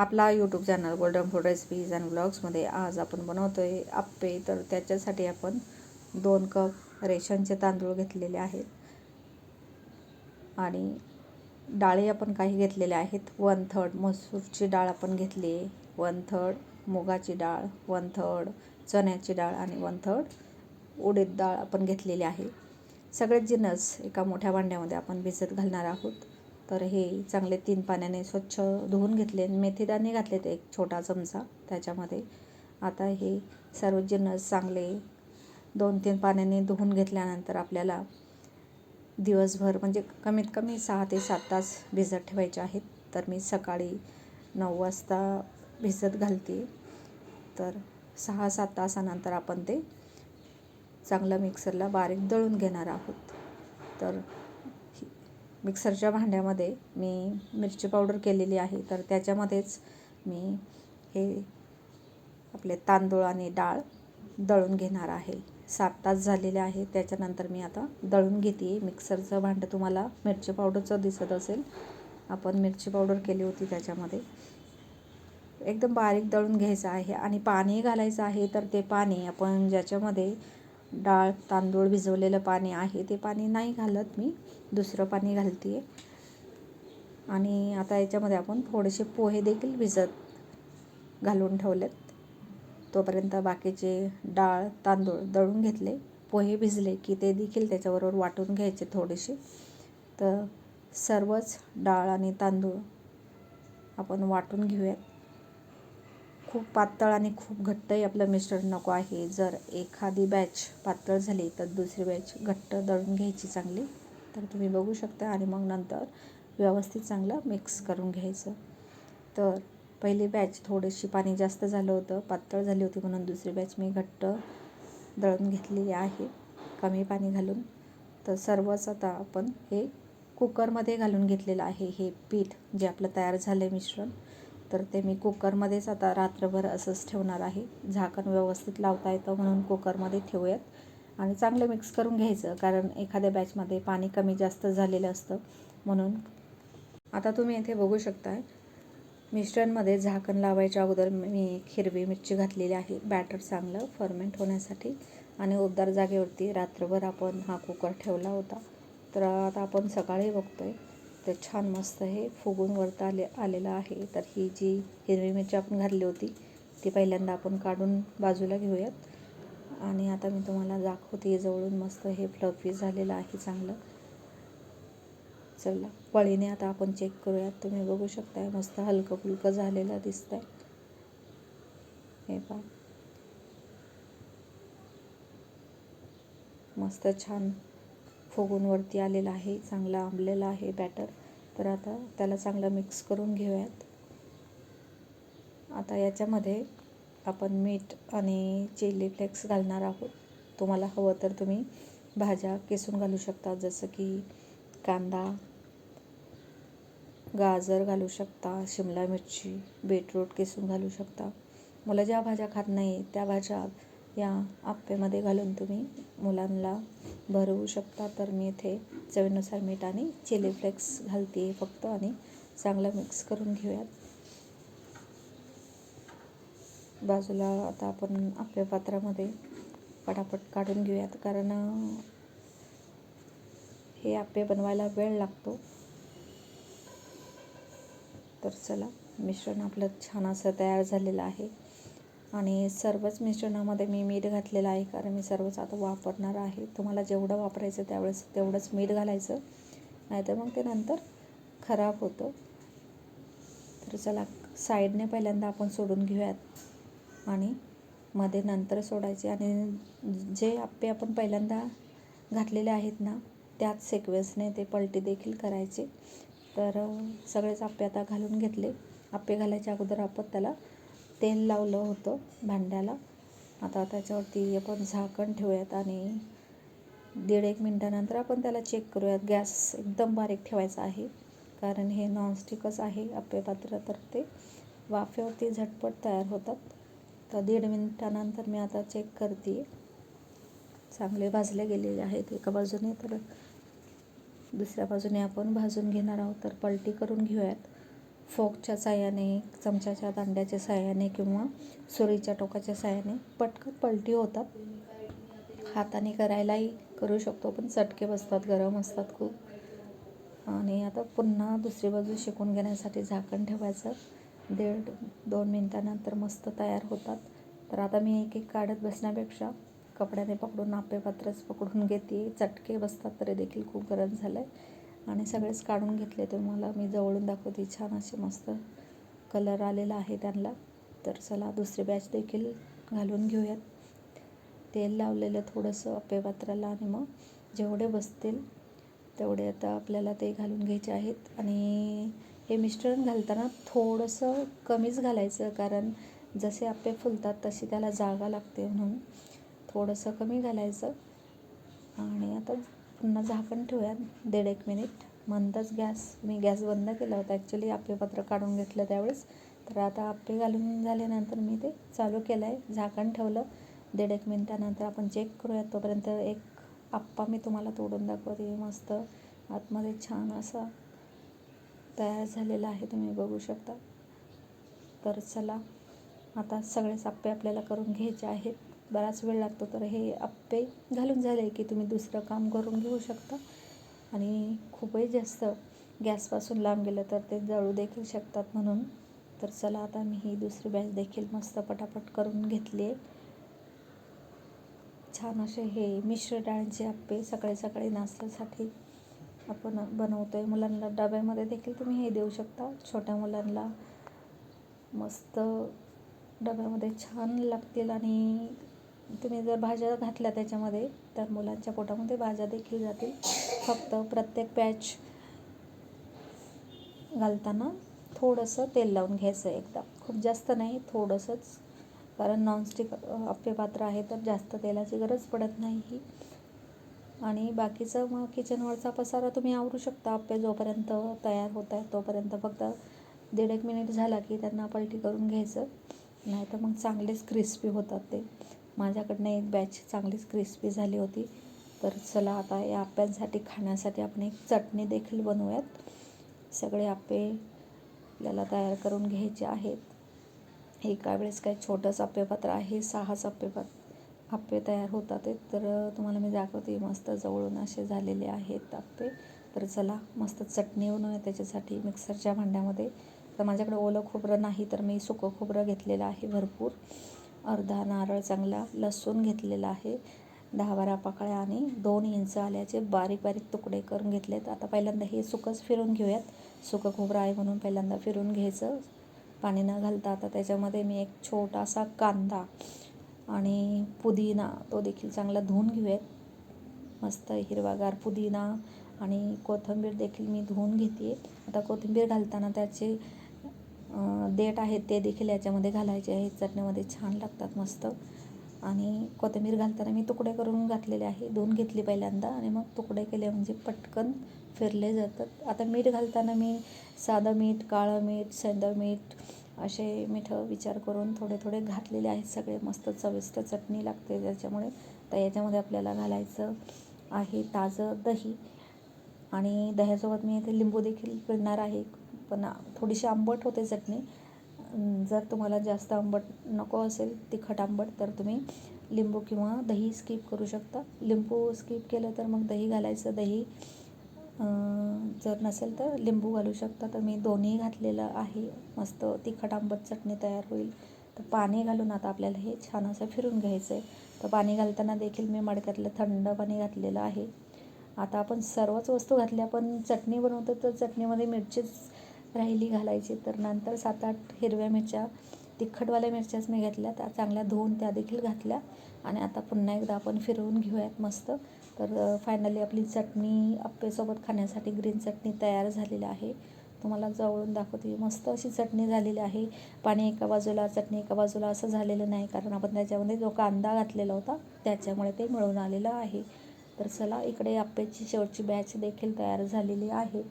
आपला YouTube channel golden food recipes and ब्लॉग्समध्ये आज आपण बनवतो आहे आप्पे. तर त्याच्यासाठी आपण दोन कप रेशनचे तांदूळ घेतलेले आहेत. आणि डाळी आपण काही घेतलेल्या आहेत. वन थर्ड मसूरची डाळ आपण घेतली आहे. वन थर्ड मुगाची डाळ. वन थर्ड चण्याची डाळ. आणि वन थर्ड उडीद डाळ आपण घेतलेली आहे. सगळेच जिनस एका मोठ्या भांड्यामध्ये आपण भिजत घालणार आहोत. तर हे चांगले तीन पाण्याने स्वच्छ धुवून घेतले मेथीदाणे घातले ते एक छोटा चमचा त्याच्यामध्ये. आता हे सर्व जिन्नस चांगले दोन तीन पाण्याने धुवून घेतल्यानंतर आपल्याला दिवसभर म्हणजे कमीत कमी सहा ते सात तास भिजत ठेवायचे आहेत. तर मी सकाळी नऊ वाजता भिजत घालते. तर सहा सात तासानंतर आपण ते चांगलं मिक्सरला बारीक दळून घेणार आहोत. तर मिक्सरच्या भांड्यामध्ये मी मिरची पावडर केलेली आहे. तर त्याच्यामध्येच मी हे आपले तांदूळ आणि डाळ दळून घेणार आहे. सात तास झालेले आहे. त्याच्यानंतर मी आता दळून घेते मिक्सरचं भांडं तुम्हाला मिरची पावडरचं दिसत असेल. आपण मिरची पावडर केली होती त्याच्यामध्ये. एकदम बारीक दळून घ्यायचं आहे आणि पाणी घालायचं आहे. तर ते पाणी आपण ज्याच्यामध्ये डाळ तांदूळ भिजवलेलं पाणी आहे ते पाणी नाही घालत मी. दुसरं पाणी घालते आहे आणि आता याच्यामध्ये आपण थोडेसे पोहे देखील भिजत घालून ठेवलेत. तोपर्यंत बाकीचे डाळ तांदूळ दळून घेतले. पोहे भिजले की ते देखील त्याच्याबरोबर वाटून घ्यायचे थोडेसे. तर सर्वच डाळ आणि तांदूळ आपण वाटून घेऊयात. खूप पातळ आणि खूप घट्टही आपलं मिश्रण नको आहे. जर एखादी बॅच पातळ झाली तर दुसरी बॅच घट्ट दळून घ्यायची चांगली. तर तुम्ही बघू शकता आणि मग नंतर व्यवस्थित चांगलं मिक्स करून घ्यायचं. तर पहिली बॅच थोडीशी पाणी जास्त झालं होतं पातळ झाली होती म्हणून दुसरी बॅच मी घट्ट दळून घेतलेली आहे कमी पाणी घालून. तर सर्वच आता आपण हे कुकरमध्ये घालून घेतलेलं आहे हे पीठ जे आपलं तयार झालं आहे मिश्रण. तर ते मी कुकरमध्येच आता रात्रभर असंच ठेवणार आहे. झाकण व्यवस्थित लावता येतं म्हणून कुकरमध्ये ठेवूयात. आणि चांगलं मिक्स करून घ्यायचं कारण एखाद्या बॅचमध्ये पाणी कमी जास्त झालेलं असतं. म्हणून आता तुम्ही इथे बघू शकताय मिश्रणमध्ये झाकण लावायच्या अगोदर मी हिरवी मिरची घातलेली आहे. बॅटर चांगलं फर्मेंट होण्यासाठी आणि उबदार जागेवरती रात्रभर आपण हा कुकर ठेवला होता. तर आता आपण सकाळी बघतो आहे तर छान मस्त हे फुगून वरता आले आलेलं आहे. तर ही जी हिरवी मिरची आपण घातली होती ती पहिल्यांदा आपण काढून बाजूला घेऊयात. आणि आता मी तुम्हाला दाखवते जवळून मस्त हे फ्लफी झालेलं आहे चांगलं. चला पळीने आता आपण चेक करूयात. तुम्ही बघू शकताय मस्त हलकं फुलकं झालेलं आहे हे पा मस्त छान फोगूनवरती आलेला आहे चांगला आंबलेला आहे बॅटर तर आता त्याला चांगलं मिक्स करून घेऊयात. आता याच्यामध्ये आपण मीठ आणि चिली फ्लेक्स घालणार आहोत. तुम्हाला हवं तर तुम्ही भाज्या किसून घालू शकता जसं की कांदा गाजर घालू शकता शिमला मिरची बीटरूट किसून घालू शकता. मुलं ज्या भाज्या खात नाही त्या भाज्या या आप्पेमध्ये घालून तुम्ही मुलांना भरवू शकता. तर मी इथे चवीनुसार मीठ आणि चिली फ्लेक्स घालते फक्त आणि चांगलं मिक्स करून घेऊयात. बाजूला आता आपण आपल्या पात्रामध्ये पटापट काढून घेऊयात. कारण हे आप्पे बनवायला वेळ लागतो. तर चला मिश्रण आपलं छान असं तयार झालेलं आहे. आणि सर्वच मिश्रणामध्ये मी मीठ घातलेलं आहे कारण मी सर्वच आता वापरणार आहे. तुम्हाला जेवढं वापरायचं त्यावेळेस तेवढंच मीठ घालायचं. नाहीतर मग ते नंतर खराब होतं. तर चला साईडने पहिल्यांदा आपण सोडून घेऊयात. आणि मध्ये नंतर सोडायचे. आणि जे आप्पे आपण पहिल्यांदा घातलेले आहेत ना त्याच सिक्वेन्सने ते पलटी देखील करायचे. तर सगळेच आप्पे आता घालून घेतले. आप्पे घालायच्या अगोदर आपण त्याला तेल लावलं होतं भांड्याला. आता त्याच्यावरती आपण झाकण ठेवूयात आणि दीड एक मिनटानंतर आपण त्याला चेक करूयात. गॅस एकदम बारीक ठेवायचा आहे. कारण हे नॉनस्टिकच आहे अप्पेपात्र तर ते वाफेवरती झटपट तयार होतात. तर दीड मिनटानंतर मी आता चेक करते चांगले भाजले गेलेले आहेत एका बाजूने. तर दुसऱ्या बाजूने आपण भाजून घेणार आहोत. तर पलटी करून घेऊयात. फोकच्या साहाय्याने चमच्याच्या दांड्याच्या सहाय्याने किंवा सुरीच्या टोकाच्या साहाय्याने पटकन पलटी होतात. हाताने करायलाही करू शकतो पण चटके बसतात गरम असतात खूप. आणि आता पुन्हा दुसरी बाजू शिकून घेण्यासाठी झाकण ठेवायचं. दीड दोन मिनटानंतर मस्त तयार होतात. तर आता मी एक एक काढत बसण्यापेक्षा कपड्याने पकडून नापेपात्रच पकडून घेते. चटके बसतात तरी देखील खूप गरम झालं आहे आणि सगळेच काढून घेतले तुम्हाला मी जवळून दाखवते छान असे मस्त कलर आलेला आहे त्यांना. तर चला दुसरी बॅच देखील घालून घेऊयात. तेल लावलेलं थोडंसं अप्पेपात्राला आणि मग जेवढे बसतील तेवढे आता आपल्याला ते घालून घ्यायचे आहेत. आणि हे मिश्रण घालताना थोडंसं कमीच घालायचं कारण जसे आपे फुलतात तशी त्याला जागा लागते म्हणून थोडंसं कमी घालायचं. आणि आता पुन्हा झाकण ठेवूया. दीड एक मिनिट मंदच गॅस मी गॅस बंद केला होता. ॲक्च्युली आपे काढून घेतलं त्यावेळेस. तर आता आपे घालून झाल्यानंतर मी ते चालू केलं आहे झाकण ठेवलं. दीड एक मिनटानंतर आपण चेक करूयात तोपर्यंत एक आप्पा मी तुम्हाला तोडून दाखवते. मस्त. आतमध्ये छान असा तयार झालेला आहे. तुम्ही बघू शकता. तर चला. आता सगळेच आप्पे आपल्याला करून घ्यायचे आहेत. बराच वेळ लागतो तर हे आप्पे घालून झाले की तुम्ही दुसरं काम करून घेऊ शकता. आणि खूपही जास्त गॅसपासून लांब गेलं तर ते जळू देखील शकतात म्हणून. तर चला आता मी ही दुसरी बॅच देखील मस्त पटापट करून घेतली आहे. छान असे हे मिश्र डाळींचे आप्पे सकाळी सकाळी नाश्त्यासाठी आपण बनवतो आहे मुलांना डब्यामध्ये देखील तुम्ही हे देऊ शकता. छोट्या मुलांना मस्त डब्यामध्ये छान लागतील आणि तुम्ही जर भाज्या घातल्या त्याच्यामध्ये तर मुलांच्या पोटामध्ये भाज्या देखील जातील. फक्त प्रत्येक पॅच घालताना थोडंसं तेल लावून घ्यायचं एकदा. खूप जास्त नाही थोडंसंच. कारण नॉनस्टिक अप्पेपात्र आहे तर जास्त तेलाची गरज पडत नाही ही आणि बाकीचं मग किचनवरचा पसारा तुम्ही आवरू शकता. अप्पे जोपर्यंत तयार होत आहे तोपर्यंत फक्त दीड एक मिनिट झाला की त्यांना पलटी करून घ्यायचं. नाही तर मग चांगलेच क्रिस्पी होतात ते. माझ्याकडनं एक बॅच चांगलीच क्रिस्पी झाली होती. तर चला आता या आप्यांसाठी खाण्यासाठी आपण एक चटणी देखील बनवूयात. सगळे आप्पे आपल्याला तयार करून घ्यायचे आहेत. एका वेळेस काही छोटंच आप्पेपात्र आहे सहाच आप्पेपात्र आप्पे तयार होतात तर तुम्हाला मी दाखवते मस्त जवळून असे झालेले आहेत आप्पे. तर चला मस्त चटणी बनवूया त्याच्यासाठी मिक्सरच्या भांड्यामध्ये. तर माझ्याकडे ओलं खोबरं नाही तर मी सुकं खोबरं घेतलेलं आहे भरपूर. अर्धा नारळ चांगला लसूण घेतलेला आहे. दहा बारा पाकळ्या आणि दोन इंच आल्याचे बारीक बारीक तुकडे करून घेतलेत. आता पहिल्यांदा हे सुकंच फिरून घेऊयात. सुकं खोबरं आहे म्हणून पहिल्यांदा फिरून घ्यायचं. पाणी न घालता आता त्याच्यामध्ये मी एक छोटासा कांदा आणि पुदिना तो देखील चांगला धुवून घेऊयात. मस्त हिरवागार पुदिना आणि कोथिंबीर देखील मी धुवून घेते आता कोथिंबीर घालताना त्याचे देठ आहेत ते देखील याच्यामध्ये घालायचे आहेत. चटणीमध्ये छान लागतात मस्त. आणि कोथिंबीर घालताना मी तुकडे करून घातलेले आहे. दोन घेतली पहिल्यांदा आणि मग तुकडे केले म्हणजे पटकन फिरले जातात. आता मीठ घालताना मी साधं मीठ काळं मीठ सेंदं मीठ असे मीठं विचार करून थोडे थोडे घातलेले आहेत सगळे. मस्त चविष्ट चटणी लागते त्याच्यामुळे. तर याच्यामध्ये आपल्याला घालायचं आहे ताजं दही. आणि दह्यासोबत मी इथे लिंबू देखील पिळणार आहे. पण थोडीशी आंबट होते चटणी. जर तुम्हाला जास्त आंबट नको असेल तिखट आंबट तर तुम्ही लिंबू किंवा दही स्किप करू शकता. लिंबू स्किप केलं तर मग दही घालायचं. दही जर नसेल तर लिंबू घालू शकता. तर मी दोन्ही घातलेलं आहे. मस्त तिखट आंबट चटणी तयार होईल. तर पाणी घालून आता आपल्याला हे छान असं फिरून घ्यायचं आहे तर पाणी घालताना देखील मी मडक्यातलं थंड पाणी घातलेलं आहे. आता आपण सर्वच वस्तू घातल्या पण चटणी बनवतो तर चटणीमध्ये मिरचीच राहिली घालायची तर नंतर सात आठ हिरव्या मिरच्या तिखटवाल्या मिरच्याच मी घेतल्या त्या चांगल्या धुवून त्या देखील घातल्या. आणि आता पुन्हा एकदा आपण फिरवून घेऊयात मस्त. तर फायनली आपली चटणी आप्पेसोबत खाण्यासाठी ग्रीन चटणी तयार झालेली आहे. तुम्हाला जवळून दाखवते मस्त अशी चटणी झालेली आहे. पाणी एका बाजूला चटणी एका बाजूला असं झालेलं नाही कारण आपण त्याच्यामध्ये जो कांदा घातलेला होता त्याच्यामुळे ते मिळून आलेलं आहे. तर चला इकडे आप्पेची शेवटची बॅच देखील तयार झालेली आहे.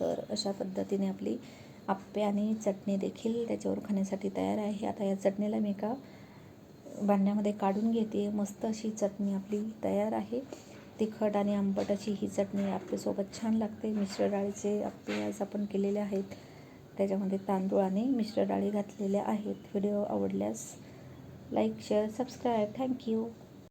तर अशा पद्धतीने आपली आप्पे आणि चटणी देखील त्याच्यावर खाण्यासाठी तयार आहे. आता या चटणीला मी एका भांड्यामध्ये काढून घेते. मस्त अशी चटणी आपली तयार आहे. तिखट आणि आंबट अशी ही चटणी आप्पेसोबत छान लागते. मिश्र डाळीचे आप्पे आज आपण केलेले आहेत. त्याच्यामध्ये तांदूळ आणि मिश्र डाळी घातलेल्या आहेत. व्हिडिओ आवडल्यास लाईक शेअर सबस्क्राईब. थँक्यू